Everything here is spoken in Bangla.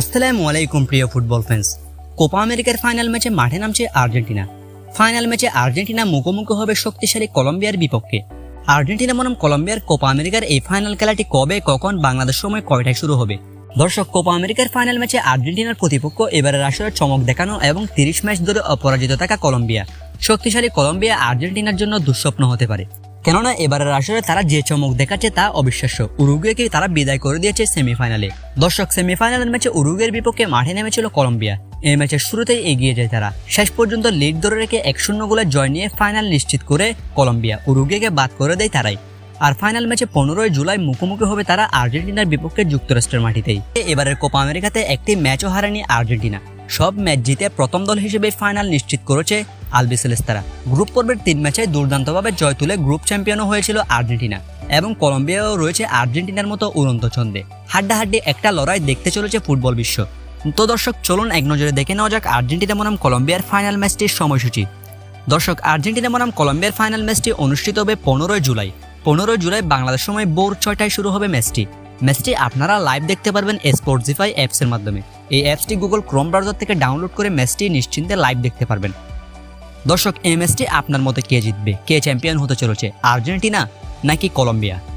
আসসালামু আলাইকুম, প্রিয় ফুটবল ফ্যান্স। কোপা আমেরিকার ফাইনাল ম্যাচে মাঠে নামছে আর্জেন্টিনা। ফাইনাল ম্যাচে আর্জেন্টিনা মুখোমুখি হবে শক্তিশালী কলম্বিয়ার বিপক্ষে। আর্জেন্টিনা বনাম কলম্বিয়ার কোপা আমেরিকার এই ফাইনাল খেলাটি কবে, কখন, বাংলাদেশ সময় কয়টায় শুরু হবে? দর্শক, কোপা আমেরিকার ফাইনাল ম্যাচে আর্জেন্টিনার প্রতিপক্ষ এবারের আসরে চমক দেখানো এবং তিরিশ ম্যাচ ধরে অপরাজিত থাকা কলম্বিয়া। শক্তিশালী কলম্বিয়া আর্জেন্টিনার জন্য দুঃস্বপ্ন হতে পারে। কেননা এবারের আসরে তারা যে চমক দেখাচ্ছে তা অবিশ্বাস্য। উরুগুয়েকে তারা বিদায় করে দিয়েছে সেমিফাইনালে। দর্শক, সেমিফাইনালের ম্যাচে উরুগুয়ের বিপক্ষে মাঠে নেমেছিল কলম্বিয়া। এই ম্যাচের শুরুতেই এগিয়ে যায় তারা। শেষ পর্যন্ত লিড ধরে রেখে এক শূন্য গোলের জয় নিয়ে ফাইনাল নিশ্চিত করে কলম্বিয়া। উরুগুয়েকে বাদ করে দেয় তারাই। আর ফাইনাল ম্যাচে পনেরোই জুলাই মুখোমুখি হবে তারা আর্জেন্টিনার বিপক্ষে যুক্তরাষ্ট্রের মাটিতেই। এবারের কোপা আমেরিকাতে একটি ম্যাচও হারায়নি আর্জেন্টিনা। সব ম্যাচ জিতে প্রথম দল হিসেবে ফাইনাল নিশ্চিত করেছে আলবিসেলেস্তারা গ্রুপ পর্বের তিন ম্যাচে দুর্দান্তভাবে জয় তুলে গ্রুপ চ্যাম্পিয়নও হয়েছিল আর্জেন্টিনা এবং কলম্বিয়াও রয়েছে আর্জেন্টিনার মতো উড়ন্ত ছন্দে। হাড্ডাহাড্ডি একটা লড়াই দেখতে চলেছে ফুটবল বিশ্ব। তো দর্শক, চলুন এক নজরে দেখে নেওয়া যাক আর্জেন্টিনা বনাম কলম্বিয়ার ফাইনাল ম্যাচটির সময়সূচি। দর্শক, আর্জেন্টিনা বনাম কলম্বিয়ার ফাইনাল ম্যাচটি অনুষ্ঠিত হবে পনেরোই জুলাই। পনেরোই জুলাই বাংলাদেশ সময় ভোর ছয়টায় শুরু হবে ম্যাচটি। ম্যাচটি আপনারা লাইভ দেখতে পারবেন স্পোর্টজিফাই অ্যাপসের মাধ্যমে। এই অ্যাপসটি গুগল ক্রোম ব্রাউজার থেকে ডাউনলোড করে ম্যাচটি নিশ্চিন্তে লাইভ দেখতে পারবেন। দর্শক এমএসটি আপনার মতে কে জিতবে? কে চ্যাম্পিয়ন হতে চলেছে? আর্জেন্টিনা নাকি কলম্বিয়া?